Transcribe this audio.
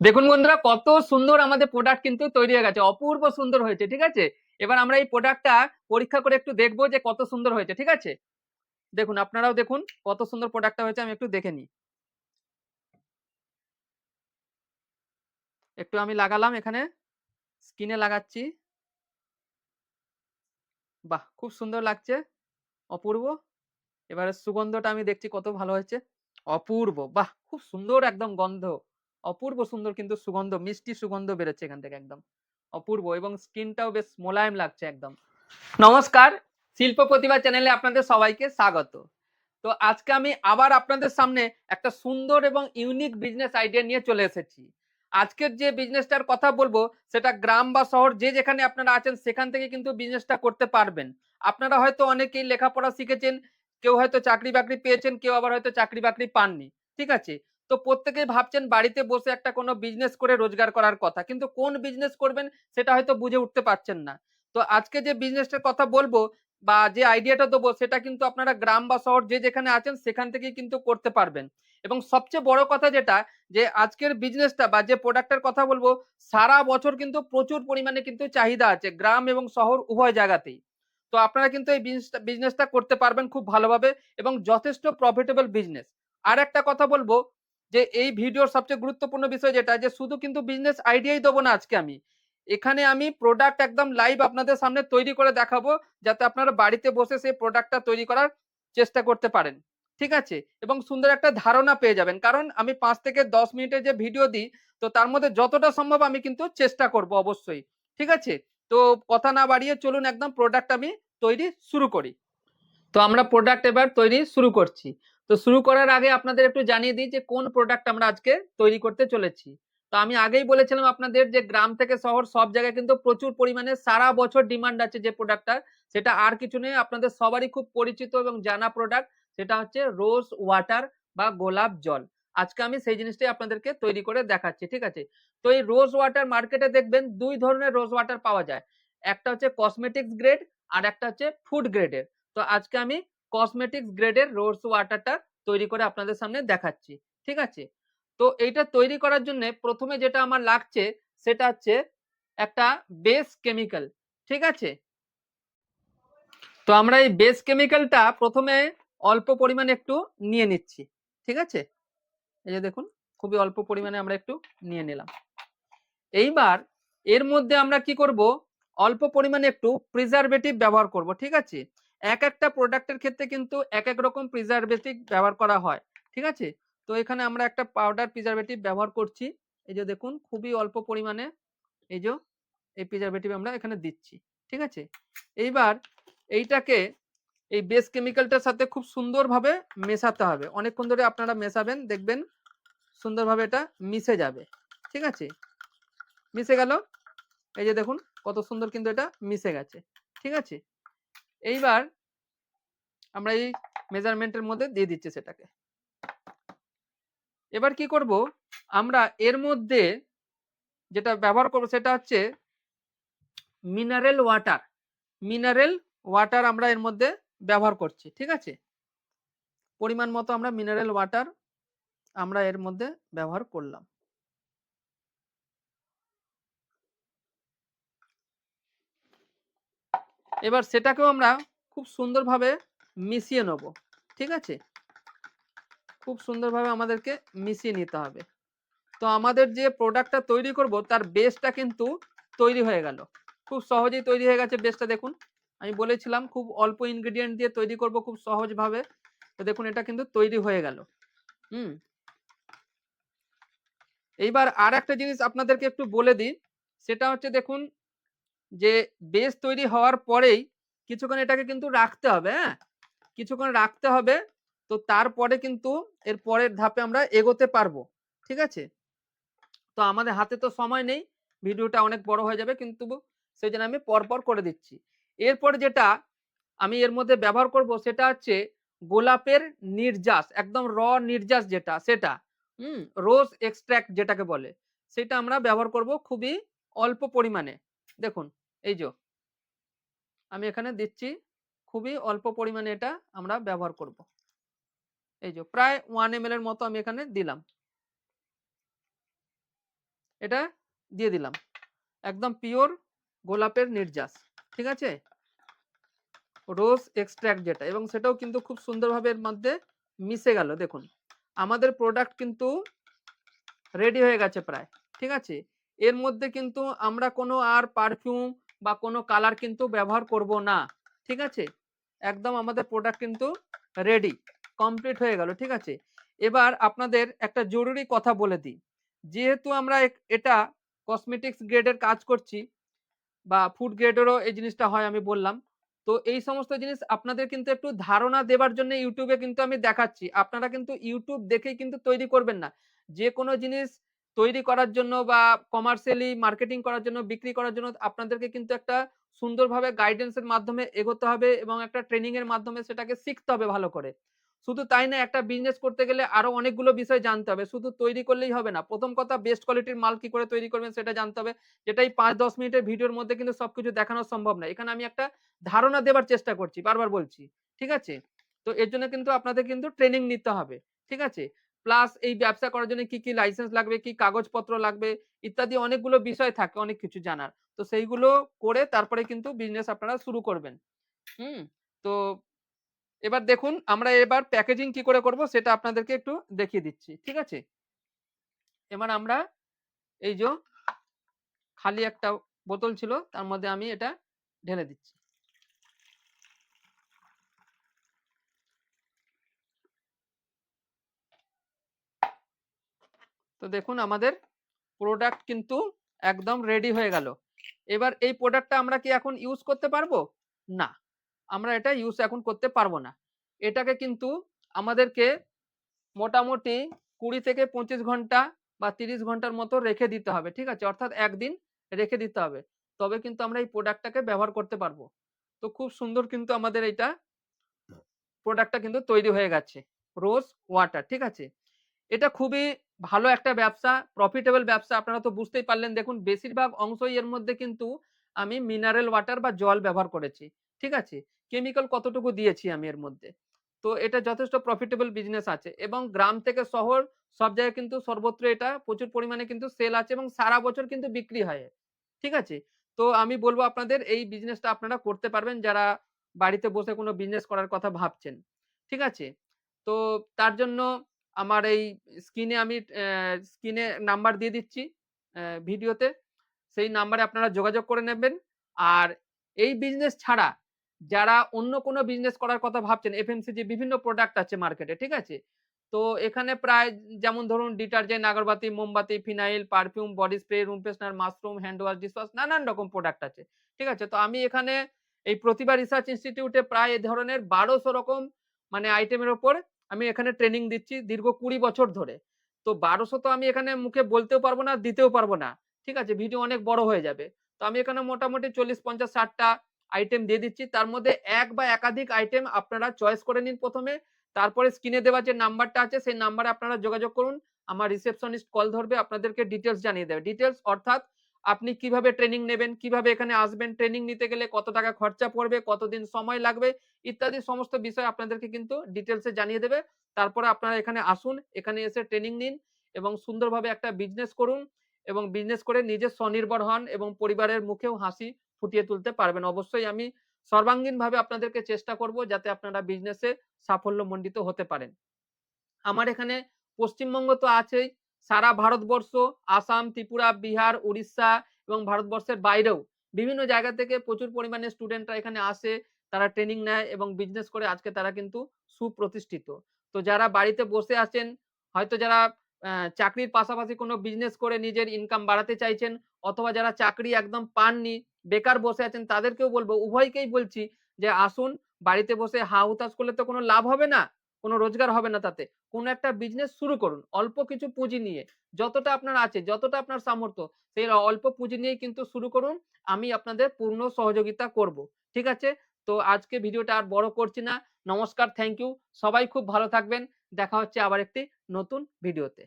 দেখুন বন্ধুরা, কত সুন্দর আমাদের প্রোডাক্ট কিন্তু তৈরি হয়ে গেছে, অপূর্ব সুন্দর হয়েছে, ঠিক আছে? এবার আমরা এই প্রোডাক্টটা পরীক্ষা করে একটু দেখব যে কত সুন্দর হয়েছে, ঠিক আছে? দেখুন, আপনারাও দেখুন কত সুন্দর প্রোডাক্টটা হয়েছে, আমি একটু দেখে নিই। একটু আমি লাগালাম এখানে স্কিনে লাগাচ্ছি। বাহ, খুব সুন্দর লাগছে, অপূর্ব। এবারে সুগন্ধটা আমি দেখছি কত ভালো হয়েছে, অপূর্ব, বাহ, খুব সুন্দর একদম গন্ধ। অপূর্ব সুন্দর কিন্তু সুগন্ধ, মিষ্টি সুগন্ধ বেরোচ্ছে এখান থেকে একদম। অপূর্ব এবং স্কিনটাও বেশ মোলায়েম লাগছে একদম। নমস্কার, শিল্প প্রতিভা চ্যানেলে আপনাদের সবাইকে স্বাগত। তো আজকে আমি আবার আপনাদের সামনে একটা সুন্দর এবং ইউনিক বিজনেস আইডিয়া নিয়ে চলে এসেছি। আজকের যে বিজনেসটার কথা বলব, সেটা গ্রাম বা শহর যে যেখানে আপনারা আছেন, সেখান থেকে কিন্তু বিজনেসটা করতে পারবেন। আপনারা হয়তো অনেকেই লেখাপড়া শিখেছেন, কেউ হয়তো চাকরি বাকরি পেয়েছেন, কেউ আবার হয়তো চাকরি বাকরি পাননি। ঠিক আছে? তো প্রত্যেকেই ভাবছেন বাড়িতে বসে একটা কোনো বিজনেস করে রোজগার করার কথা। কিন্তু কোন বিজনেস করবেন সেটা হয়তো বুঝে উঠতে পারছেন না। তো আজকে যে বিজনেসটার কথা বলব বা যে আইডিয়াটা দেবো সেটা কিন্তু আপনারা গ্রাম বা শহর যে যেখানে আছেন সেখান থেকেই কিন্তু করতে পারবেন। এবং সবচেয়ে বড় কথা যেটা যে আজকের বিজনেসটা বা যে প্রোডাক্টের কথা বলব সারা বছর কিন্তু প্রচুর পরিমাণে কিন্তু চাহিদা আছে গ্রাম এবং শহর উভয় জায়গাতেই। তো আপনারা কিন্তু এই বিজনেসটা করতে পারবেন খুব ভালোভাবে এবং যথেষ্ট প্রফিটেবল বিজনেস আর একটা কথা বলব যে এই ভিডিওর সবচেয়ে গুরুত্বপূর্ণ বিষয় যেটা, যে শুধু কিন্তু বিজনেস আইডিয়াই দেবো না আজকে আমি। এখানে আমি প্রোডাক্ট একদম লাইভ আপনাদের সামনে তৈরি করে দেখাবো, যাতে আপনারা বাড়িতে বসে সেই প্রোডাক্টটা তৈরি করার চেষ্টা করতে পারেন। ঠিক আছে? এবং সুন্দর একটা ধারণা পেয়ে যাবেন। কারণ আমি পাঁচ থেকে দশ মিনিটের যে ভিডিও দিই, তো তার মধ্যে যতটা সম্ভব আমি কিন্তু চেষ্টা করব অবশ্যই। ঠিক আছে? তো কথা না বাড়িয়ে চলুন একদম প্রোডাক্ট আমি তৈরি শুরু করি। তো আমরা প্রোডাক্ট এবার তৈরি শুরু করছি। তো শুরু করার আগে আপনাদের একটু জানিয়ে দিই যে কোন প্রোডাক্ট আমরা আজকে তৈরি করতে চলেছি। তো আমি আগেই বলেছিলাম আপনাদের যে গ্রাম থেকে শহর সব জায়গায় কিন্তু প্রচুর পরিমাণে সারা বছর ডিমান্ড আছে যে প্রোডাক্টটা সেটা আর কিছু নেই, আপনাদের সবারই খুব পরিচিত এবং জানা প্রোডাক্ট সেটা হচ্ছে রোজ ওয়াটার বা গোলাপ জল। আজকে আমি সেই জিনিসটাই আপনাদেরকে তৈরি করে দেখাচ্ছি, ঠিক আছে? তো এই রোজ ওয়াটার মার্কেটে দেখবেন দুই ধরনের রোজ ওয়াটার পাওয়া যায়। একটা হচ্ছে কসমেটিক্স গ্রেড আর একটা হচ্ছে ফুড গ্রেডের তো আজকে আমি কসমেটিক্স গ্রেডের রোজ ওয়াটারটা তৈরি করে আপনাদের সামনে দেখাচ্ছি, ঠিক আছে? তো এইটা তৈরি করার জন্য প্রথমে যেটা আমার লাগছে সেটা হচ্ছে একটা বেস কেমিক্যাল ঠিক আছে? তো আমরা এই বেস কেমিক্যালটা প্রথমে অল্প পরিমাণে একটু নিয়ে নিচ্ছি, ঠিক আছে? এই যে দেখুন, খুবই অল্প পরিমাণে আমরা একটু নিয়ে নিলাম। এইবার এর মধ্যে আমরা কি করব? অল্প পরিমাণে একটু প্রিজারভেটিভ ব্যবহার করব, ঠিক আছে? এক একটা প্রোডাক্টের ক্ষেত্রে কিন্তু এক এক রকম প্রিজারভেটিভ ব্যবহার করা হয়, ঠিক আছে? তো এখানে আমরা একটা পাউডার প্রিজারভেটিভ ব্যবহার করছি। এই যে দেখুন, খুবই অল্প পরিমাণে এই যে, এই প্রিজারভেটিভ আমরা এখানে দিচ্ছি, ঠিক আছে? এইবার এইটাকে এই বেস কেমিক্যালটার সাথে খুব সুন্দরভাবে মেশাতে হবে। অনেকক্ষণ ধরে আপনারা মেশাবেন, দেখবেন সুন্দরভাবে এটা মিশে যাবে, ঠিক আছে? মিশে গেল? এই যে দেখুন, কত সুন্দর কিন্তু এটা মিশে গেছে, ঠিক আছে? এইবার আমরা এই মেজারমেন্টের মধ্যে দিয়ে দিচ্ছি সেটাকে। এবার কি করব? আমরা এর মধ্যে যেটা ব্যবহার করব সেটা হচ্ছে মিনারেল ওয়াটার মিনারেল ওয়াটার আমরা এর মধ্যে ব্যবহার করছি, ঠিক আছে? পরিমাণ মতো আমরা মিনারেল ওয়াটার আমরা এর মধ্যে ব্যবহার করলাম। এবার সেটাকেও আমরা খুব সুন্দরভাবে মিশিয়ে নেব, ঠিক আছে? খুব সুন্দরভাবে আমাদেরকে মিশিয়ে নিতে হবে। তো আমাদের যে প্রোডাক্টটা তৈরি করব, তার বেসটা কিন্তু তৈরি হয়ে গেল। খুব সহজেই তৈরি হয়ে গেছে বেসটা, দেখুন। আমি বলেছিলাম, খুব অল্প ইনগ্রিডিয়েন্ট দিয়ে তৈরি করব খুব সহজভাবে। তো দেখুন, এটা কিন্তু তৈরি হয়ে গেল। হুম? এইবার আর একটা জিনিস আপনাদেরকে একটু বলে দিই। সেটা হচ্ছে, দেখুন যে বেস তৈরি হওয়ার পরেই কিছুক্ষণ এটাকে কিন্তু রাখতে হবে হ্যাঁ? কিছুক্ষণ রাখতে হবে, তো তারপরে কিন্তু এর পরের ধাপে আমরা এগোতে পারব, ঠিক আছে? তো আমাদের হাতে তো সময় নেই, ভিডিওটা অনেক বড় হয়ে যাবে, কিন্তু সেই জন্য আমি পরপর করে দিচ্ছি। এরপর যেটা আমি এর মধ্যে ব্যবহার করব সেটা হচ্ছে গোলাপের নির্যাস, একদম র নির্যাস যেটা, সেটা, হুম? রোজ এক্সট্র্যাক্ট যেটাকে বলে, সেটা আমরা ব্যবহার করব খুবই অল্প পরিমাণে। দেখুন এই যে, আমি এখানে দিচ্ছি, খুবই অল্প পরিমাণে এটা আমরা ব্যবহার করব। এই যে, প্রায় ওয়ান এম এর মতো আমি এখানে দিলাম। এটা দিয়ে দিলাম। একদম পিওর গোলাপের নির্যাস, ঠিক আছে? রোজ এক্সট্র্যাক্ট যেটা, এবং সেটাও কিন্তু খুব সুন্দরভাবে এর মধ্যে মিশে গেল, দেখুন। আমাদের প্রোডাক্ট কিন্তু রেডি হয়ে গেছে প্রায়, ঠিক আছে? এর মধ্যে কিন্তু আমরা কোনো আর পারফিউম বা কোনো কালার কিন্তু ব্যবহার করব না, ঠিক আছে? একদম আমাদের প্রোডাক্ট কিন্তু রেডি কমপ্লিট হয়ে গেল, ঠিক আছে? এবার আপনাদের একটা জরুরি কথা বলে দিই। যেহেতু আমরা এটা কসমেটিক্স গ্রেডের কাজ করছি বা ফুড গ্রেডেরও এই জিনিসটা হয় আমি বললাম, তো এই সমস্ত জিনিস আপনাদের কিন্তু একটু ধারণা দেবার জন্য ইউটিউবে কিন্তু আমি দেখাচ্ছি। আপনারা কিন্তু ইউটিউব দেখেই কিন্তু তৈরি করবেন না। যে কোনো জিনিস তৈরি করার জন্য বা কমার্শিয়ালি মার্কেটিং করার জন্য, বিক্রি করার জন্য আপনাদেরকে কিন্তু একটা সুন্দরভাবে গাইডেন্সের মাধ্যমে এগোতে হবে এবং একটা ট্রেনিং এর মাধ্যমে সেটাকে শিখতে হবে ভালো করে। শুধু তাই না, একটা বিজনেস করতে গেলে আরও অনেকগুলো বিষয় জানতে হবে। শুধু তৈরি করলেই হবে না, প্রথম কথা বেস্ট কোয়ালিটির মাল কি করে তৈরি করবেন সেটা জানতে হবে। যেটাই পাঁচ দশ মিনিটের ভিডিওর মধ্যে কিন্তু সবকিছু দেখানো সম্ভব না। এখানে আমি একটা ধারণা দেবার চেষ্টা করছি, বারবার বলছি, ঠিক আছে? তো এর জন্য কিন্তু আপনাদের কিন্তু ট্রেনিং নিতে হবে, ঠিক আছে? প্লাস এই ব্যবসা করার জন্য কি কি লাইসেন্স লাগবে, কি কাগজপত্র লাগবে, ইত্যাদি অনেকগুলো বিষয় থাকে, অনেক কিছু জানার। তো সেইগুলো করে তারপরে কিন্তু বিজনেস আপনারা শুরু করবেন। হুম? তো এবার দেখুন, আমরা এবার প্যাকেজিং কি করে করব সেটা আপনাদেরকে একটু দেখিয়ে দিচ্ছি, ঠিক আছে? এবার আমরা এই যে খালি একটা বোতল ছিল, তার মধ্যে আমি এটা ঢেলে দিচ্ছি। তো দেখুন আমাদের প্রোডাক্ট কিন্তু একদম রেডি হয়ে গেল। এবার এই প্রোডাক্টটা আমরা কি এখন ইউজ করতে পারব? না। আমরা এটা ইউজ এখন করতে পারব না। এটাকে কিন্তু আমাদেরকে মোটামুটি কুড়ি থেকে পঁচিশ ঘণ্টা বা তিরিশ ঘণ্টার মতো রেখে দিতে হবে, ঠিক আছে? অর্থাৎ একদিন রেখে দিতে হবে। তবে কিন্তু আমরা এই প্রোডাক্টটাকে ব্যবহার করতে পারব। তো খুব সুন্দর কিন্তু আমাদের এটা প্রোডাক্টটা কিন্তু তৈরি হয়ে গেছে। রোজ ওয়াটার ঠিক আছে? এটা খুবই ভালো একটা ব্যবসা প্রফিটেবল ব্যবসা আপনারা তো বুঝতেই পারলেন। দেখুন, বেশিরভাগ অংশই এর মধ্যে কিন্তু আমি মিনারেল ওয়াটার বা জল ব্যবহার করেছি। ঠিক আছে? কেমিক্যাল কতটুকু দিয়েছি আমি এর মধ্যে? তো এটা যথেষ্ট প্রফিটেবল বিজনেস আছে এবং গ্রাম থেকে শহর সব জায়গায় কিন্তু সর্বত্র এটা প্রচুর পরিমাণে কিন্তু সেল আছে এবং সারা বছর কিন্তু বিক্রি হয়। ঠিক আছে? তো আমি বলব আপনাদের এই বিজনেসটা আপনারা করতে পারবেন যারা বাড়িতে বসে কোনো বিজনেস করার কথা ভাবছেন। ঠিক আছে? তো তার জন্য আমার এই স্ক্রিনে আমি স্ক্রিনে নাম্বার দিয়ে দিচ্ছি ভিডিওতে। সেই নাম্বারে আপনারা যোগাযোগ করে নেবেন। আর এই বিজনেস ছাড়া যারা অন্য কোনো বিজনেস করার কথা ভাবছেন এফএমসিজি বিভিন্ন প্রোডাক্ট আছে মার্কেটে ঠিক আছে? তো এখানে প্রায় যেমন ধরুন ডিটারজেন্ট আগরবাতি, মোমবাতি phenyl perfume body spray room freshener mushroom hand wash dishwash নানান রকম প্রোডাক্ট আছে, ঠিক আছে? তো আমি এখানে এই প্রতিভা রিসার্চ ইনস্টিটিউটে প্রায় এ ধরনের বারোশো রকম মানে আইটেমের ওপর আমি এখানে ট্রেনিং দিচ্ছি দীর্ঘ কুড়ি বছর ধরে। তো বারোশো তো আমি এখানে মুখে বলতেও পারব না, দিতেও পারব না। ঠিক আছে, ভিডিও অনেক বড় হয়ে যাবে। তো আমি এখানে মোটামুটি চল্লিশ, পঞ্চাশ, ষাটটা আইটেম দিয়ে দিচ্ছি। তার মধ্যে এক বা একাধিক আইটেম আপনারা চয়েস করে নিন প্রথমে। তারপরে স্ক্রিনে দেওয়া যে নাম্বারটা আছে, সেই নাম্বারে আপনারা যোগাযোগ করুন। আমার রিসেপশনিস্ট কল ধরবে, আপনাদেরকে ডিটেলস জানিয়ে দেবে। ডিটেলস অর্থাৎ আপনি কীভাবে ট্রেনিং নেবেন, কীভাবে এখানে আসবেন ট্রেনিং নিতে গেলে কত টাকা খরচা পড়বে, কতদিন সময় লাগবে, ইত্যাদি সমস্ত বিষয় আপনাদেরকে কিন্তু ডিটেলসে জানিয়ে দেবে। তারপরে আপনারা এখানে আসুন, এখানে এসে ট্রেনিং নিন এবং সুন্দরভাবে একটা বিজনেস করুন এবং বিজনেস করে নিজে স্বনির্ভর হন এবং পরিবারের মুখেও হাসি ফুটিয়ে তুলতে পারবেন। অবশ্যই আমি সর্বাঙ্গীনভাবে আপনাদেরকে চেষ্টা করব যাতে আপনারা বিজনেসে সাফল্যমণ্ডিত হতে পারেন। আমার এখানে পশ্চিমবঙ্গ তো আছেই সারা ভারতবর্ষ, আসাম, ত্রিপুরা, বিহার, উড়িষ্যা এবং ভারতবর্ষের বাইরেও বিভিন্ন জায়গা থেকে প্রচুর পরিমাণে স্টুডেন্টরা এখানে আসে, তারা ট্রেনিং নেয় এবং বিজনেস করে। আজকে তারা কিন্তু সুপ্রতিষ্ঠিত। তো যারা বাড়িতে বসে আছেন, হয়তো যারা চাকরির পাশাপাশি কোনো বিজনেস করে নিজের ইনকাম বাড়াতে চাইছেন অথবা যারা চাকরি একদম পাননি, বেকার বসে আছেন, তাদেরকেও বলব, উভয়কেই বলছি যে আসুন, বাড়িতে বসে হা হুতাশ করলে তো কোনো লাভ হবে না। কোনো রোজগার হবে না তাতে। কোনো একটা বিজনেস শুরু করুন, অল্প কিছু পুঁজি নিয়ে। যতটা আপনার আছে, যতটা আপনার সামর্থ্য, সেই অল্প পুঁজি নিয়ে কিন্তু শুরু করুন। আমি আপনাদের পূর্ণ সহযোগিতা করব, ঠিক আছে? তো আজকে ভিডিওটা আর বড় করছি না। নমস্কার থ্যাংক ইউ সবাই খুব ভালো থাকবেন। দেখা হচ্ছে আবার একটি নতুন ভিডিওতে।